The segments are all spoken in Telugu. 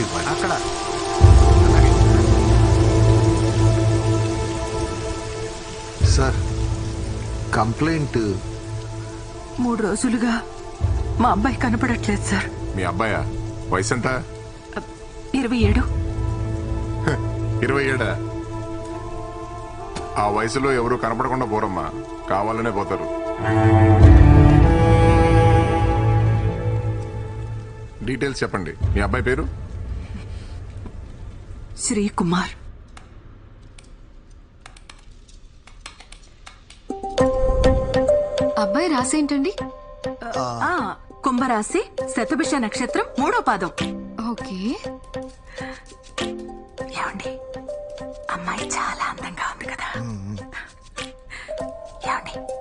కంప్లైంట్ ఇవ్వాలి అక్కడ. Sir complaint. మూడు రోజులుగా మా అబ్బాయి కనపడట్లేదు సార్. మీ అబ్బాయా? వయసు ఎంత ఇరవై ఏడు. ఇరవై ఏడా? ఆ వయసులో ఎవరు కనపడకుండా పోరమ్మా. కావాలనే పోతారు. డీటెయిల్స్ చెప్పండి. మీ అబ్బాయి పేరు? శ్రీ కుమార్ అబ్బాయి రాసేంటండి? ఆ, కుంభరాశి శతభిష నక్షత్రం మూడో పాదం. ఓకే. ఏమండి? అమ్మాయి చాలా అందంగా ఉంది కదా. ఏమండి?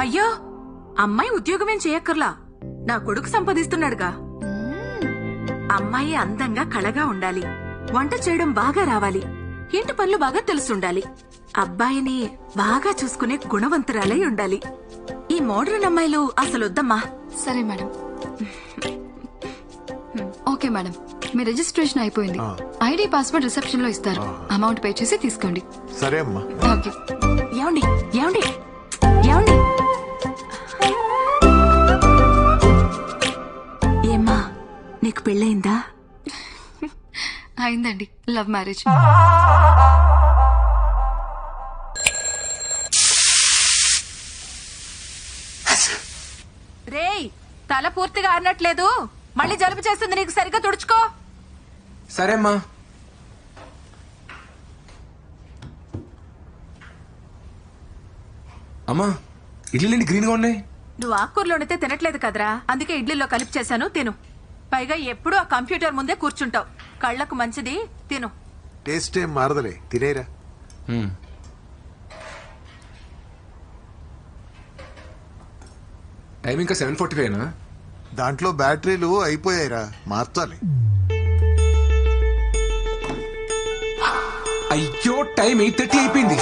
అయ్యో అమ్మాయి ఉద్యోగమేం చేయక్కర్లా. నా కొడుకు సంపాదిస్తున్నాడుగా. అమ్మాయి అందంగా కళగా ఉండాలి. వంట చేయడం బాగా రావాలి. ఇంటి పనులు బాగా తెలుసుండాలి. అబ్బాయిని బాగా చూసుకునే గుణవంతురాలై ఉండాలి. ఈ మోడర్న్ అమ్మాయిలు అసలు వద్దమ్మా. సరే మేడం. Okay madam. మీ రిజిస్ట్రేషన్ అయిపోయింది. ఐడి పాస్వర్డ్ రిసెప్షన్లో ఇస్తారు అమౌంట్ పే చేసి తీసుకోండి. సరే అమ్మా. ఓకే. ఏమండి ఏమండి? ఏమండి? పెళ్ళయిందా అయిందండి. Love marriage. రేయ్ తల పూర్తిగా ఆరినట్లేదు. మళ్ళీ జలుబు చేస్తుంది నీకు సరిగ్గా తుడుచుకో. సరే అమ్మా అమ్మా ఇడ్లీలేంటి గ్రీన్గా ఉన్నాయి. నువ్వు ఆకుకూరలు వండితే తినట్లేదు కదరా. అందుకే ఇడ్లీలో కలిపి చేశాను తిను. పైగా ఎప్పుడూ ఆ కంప్యూటర్ ముందే కూర్చుంటావు. కళ్ళకు మంచిది తిను. టేస్ట్ ఏం మారదలే తినేరా. టైం ఇంకా సెవెన్ ఫార్టీ ఫైవ్ దాంట్లో బ్యాటరీలు అయిపోయాయిరా మార్చాలి. అయ్యో టైం ఎయిట్ థర్టీ అయిపోయింది.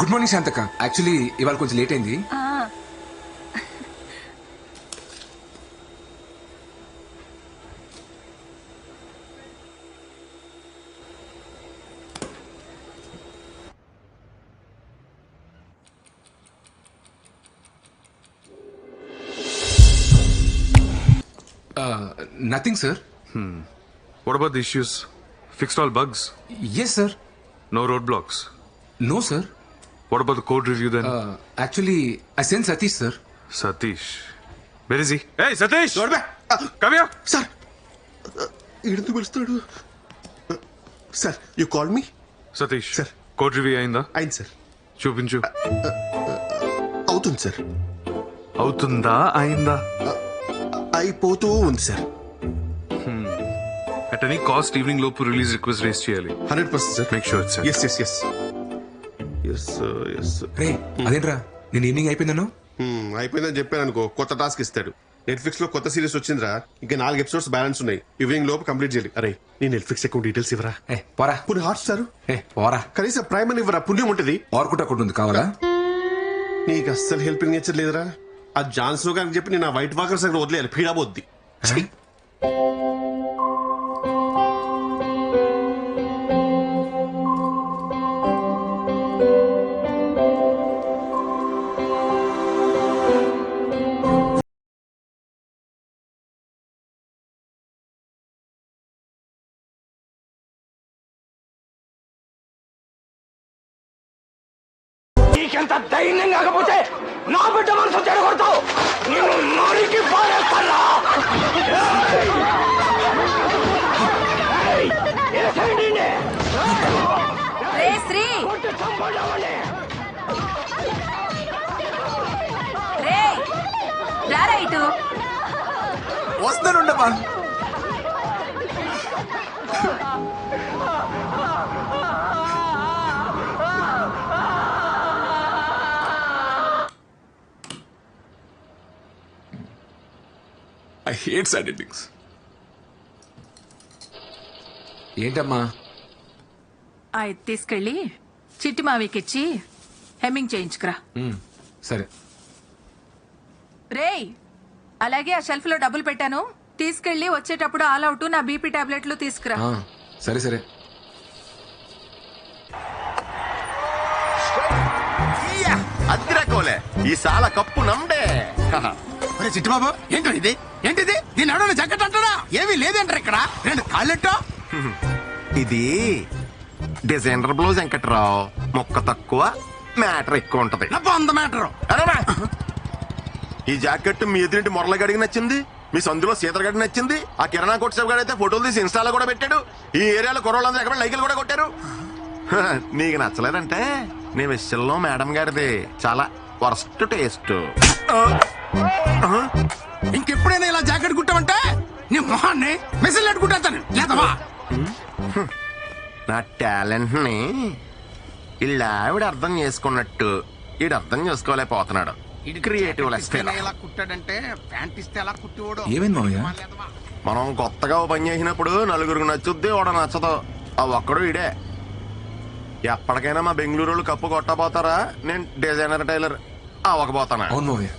గుడ్ మార్నింగ్ శాంతక్క. యాక్చువల్లీ ఇవాళ కొంచెం లేట్ అయింది. Nothing sir What about the issues? Fixed all bugs? Yes sir No roadblocks? No sir What about the code review then? Actually I sent Satish sir Satish. Where is he? Hey, Satish! Come here! Sir ఎందుకు పిలుస్తాడు sir you call me Satish. Sir. Code review అయిందా అయింది సార్ చూపించు అవుతుంది సార్ అవుతుందా అయిందా అయిపోతూ ఉంది sir at any cost evening లోపు రిలీజ్ రిక్వెస్ట్ రేస్ చేయాలి hundred percent sir make sure sir yes yes yes yes yes రే అదేంట్రా? నేను ఈవినింగ్ అయిపోయిందను Hmm, అయిపోయిందని చెప్పాను అనుకో కొత్త టాస్క్ ఇస్తాడు. నెట్ఫ్లిక్స్లో కొత్త సిరీస్ వచ్చిందిరా ఇంకా నాలుగు ఎపిసోడ్స్ బ్యాలెన్స్ ఉన్నాయి. ఈవినింగ్ లోపు కంప్లీట్ చేయాలి. అరే నీ నెట్ఫ్లిక్స్ అకౌంట్ డీటెయిల్స్ ఇవ్వరా? ఏ పోరా. పుని హాట్ స్టార్? ఏ పోరా. కనీసం ప్రైమ్ అని ఇవ్వరా? పుణ్యం ఉంటది. ఆర్కుట్ అకౌంట్ ఉంది కావాలా? నీకు అస్సలు హెల్పింగ్ నేచర్ లేదురా. ఆ జాన్సన్ గారికి చెప్పి నేను ఆ వైట్ వాకర్స్ అక్కడ వదిలేయాలి. పీడాబోద్ది నీకెంత ధైర్యం కాకపోతే నా బిడ్డ మనసు చెడగొడతావు. నేను నరికి పారేస్తానా శ్రీ. రేయ్ రారా ఇటు. వస్తానుండమ్మా. ఐ హేట్ సాడ్ ఎండింగ్స్ ఏంటమ్మా? అది తీసుకెళ్ళి చిట్టి మావికిచ్చి హెమ్మింగ్ చేయించుకురా. సరే. రేయ్ అలాగే ఆ షెల్ఫ్లో డబ్బులు పెట్టాను. తీసుకెళ్ళి వచ్చేటప్పుడు ఆల్ అవుట్ నా బీపీ టాబ్లెట్లు తీసుకురా. సరే సరే. అద్దిరకోలే ఈ సాల కప్పు నమ్డే చిట్టుబాబు ఏంటో ఇది? ఏంటిది? దీని ఎవడన్నా జగ్గట్ అంటాడా ఏమీ లేదంటారు ఇక్కడ. రెండు కాళ్ళెట్టో. ఇది డిజైనర్ బ్లౌజ్ వెంకట్రావు. మొక్క తక్కువ మ్యాటర్ ఎక్కువ ఉంటది. అంత మ్యాటరు! ఈ జాకెట్ మీ ఎదురింటి మురళగడికి నచ్చింది మీ సందులో సీతరగడికి నచ్చింది ఆ కిరణా కోట్సేపు గారు అయితే ఫోటోలు తీసి ఇన్స్టాలో కూడా పెట్టాడు. ఈ ఏరియాలో కుర్రోళ్ళందరూ ఎక్కడ లైకులు కూడా కొట్టారు. నీకు నచ్చలేదంటే నీ విషయంలో మేడం గారిది చాలా వర్స్ట్ టేస్ట్. ఇంకెప్పుడైనా ఇలా జాకెట్ కుట్టామంటే? నీ మొహాన్ని మెసేజ్ కుట్టేస్తాను లేదవా నా టాలెంట్ని ఇలా ఆవిడ అర్థం చేసుకున్నట్టు ఈడు అర్థం చేసుకోలేకపోతున్నాడు. క్రియేటివ్ కుట్టాడంటే ప్యాంట్ ఇస్తే ఎలా కుట్టివాడు? ఏమైంది మావయ్య? మనం కొత్తగా పని చేసినప్పుడు నలుగురికి నచ్చుద్ది ఓడ నచ్చదు. ఆ ఒక్కడు ఇడే ఎప్పటికైనా మా బెంగళూరు వాళ్ళు కప్పు కొట్టబోతారా? నేను డిజైనర్ టైలర్. అవ్వకపోతానా అవును మావయ్య.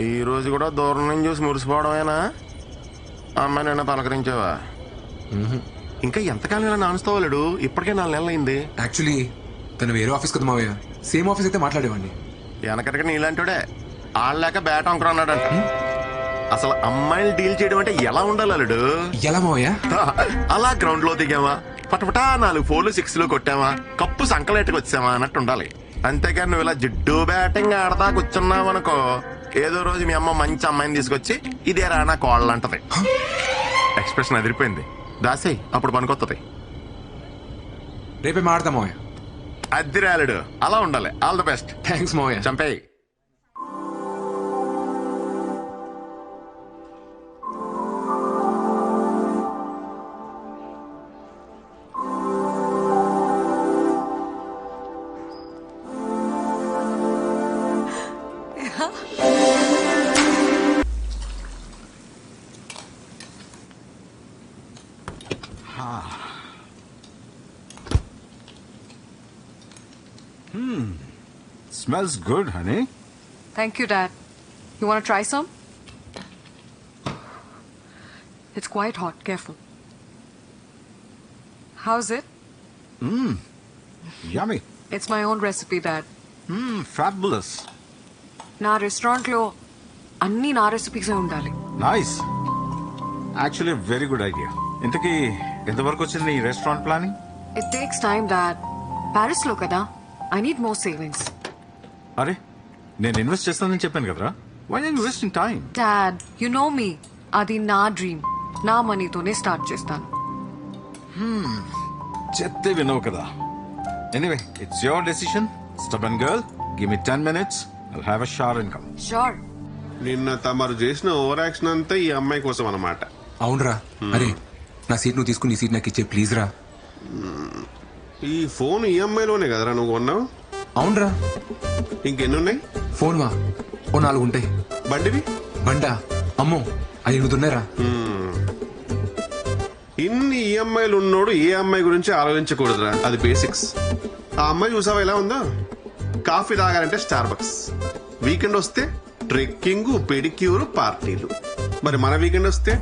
ఈ రోజు కూడా దూరం నుంచి చూసి మురిసిపోవడమేనా? అమ్మాయి నిన్న పలకరించావా? ఇంకా ఎంతకాలం ఇలా నానుస్తావాలేడు ఇప్పటికే నాలుగు నెలలు అయింది. యాక్చువల్లీ తను వేరే ఆఫీస్ కదా మావయ్య. సేమ్ ఆఫీస్ అయితే మాట్లాడేవాడిని. వెనకటికి నీలాంటివాడే ఆడలేక బ్యాట్ అంకుర అన్నాడంట. అసలు అమ్మాయిలు డీల్ చేయడం అంటే ఎలా ఉండాలి అల్లుడు? ఎలా మావయ్య? అలా గ్రౌండ్లో దిగామా పటపటా నాలుగు ఫోర్లు సిక్స్లో కొట్టామా? కప్పు సంకలేట్టుకు వచ్చామా అన్నట్టు ఉండాలి అంతేగాని నువ్వు ఇలా జిడ్డు బ్యాటింగ్ ఆడతా కూర్చున్నావు అనుకో ఏదో రోజు మీ అమ్మ మంచి అమ్మాయిని తీసుకొచ్చి ఇదే రానా కోళ్ళ అంటది. ఎక్స్ప్రెషన్ అదిరిపోయింది. దాసేయ్ అప్పుడు పనికొత్తది. రేపే మాడతా మావయ్య అద్దిరాలుడు. అలా ఉండాలి. All the best. థ్యాంక్స్ మావయ్య చంపేయి. Smells good, honey. Thank you, Dad. You want to try some? It's quite hot. Careful. How's it? Yummy. It's my own recipe, Dad. Mmm, fabulous. నా రెస్టారెంట్లో అన్ని నా రెసిపీసే ఉండాలి Nice. Actually, very good idea. ఇంతకీ ఎంతవరకు వచ్చింది నీ restaurant planning it takes time dad ప్యారిస్లో కదా ఐ నీడ్ మోర్ సేవింగ్స్ అరే నేను ఇన్వెస్ట్ చేస్తానని చెప్పాను కదరా? Why are investing time dad you know me అది నా డ్రీమ్ నా మనీతోనే స్టార్ట్ చేస్తాను. చెప్తే వినవు కదా. Anyway it's your decision stubborn girl give me ten minutes I'll have a share income sure నిన్న తమరు చేసిన ఓవర్ యాక్షన్ అంతా ఈ అమ్మాయి కోసం అన్నమాట అవునరా అరే నా సీట్ నువ్వు తీసుకుని నీ సీట్ నాకు ఇచ్చే ప్లీజ్ రా. ఈ ఫోన్ ఈఎంఐలోనే కదరా నువ్వు కొన్నావు? అవునరా. ఇంకెన్ని ఉన్నాయి ఫోన్ వా ఓ నాలుగు ఉంటాయి బండివి? బండా. అమ్మో అది ఎనిమిది ఉన్నాయిరా ఇన్ని ఈఎంఐలు ఉన్నోడు ఏ అమ్మాయి గురించి ఆలోచించకూడదురా. అది బేసిక్స్. ఆ అమ్మాయి చూసావా ఎలా ఉందో? కాఫీ తాగాలంటే స్టార్ బక్స్ వీకెండ్ వస్తే ట్రెక్కింగ్ పెడిక్యూర్ పార్టీలు. మరి మన వీకెండ్ వస్తే?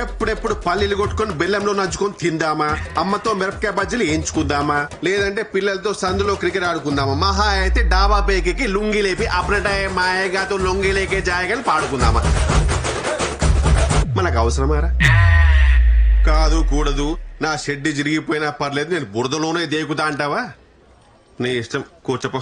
ఎప్పుడెప్పుడు పల్లీలు కొట్టుకొని బెల్లంలో నంచుకొని తిందామా? అమ్మతో మిరపకాయ బజ్జీలు వేయించుకుందామా? లేదంటే పిల్లలతో సందులో క్రికెట్ ఆడుకుందామా? మహా అయితే డాబా పేకి లుంగి లేపి అప్రటాయ మాయగాతో లొంగి లేకే జాయగాని పాడుకుందామా? మనకు అవసరమారా? కాదు కూడదు. నా షెడ్డు చిరిగిపోయినా పర్లేదు నేను బురదలోనే దేకుతా అంటావా? నీ ఇష్టం కూర్చోపో.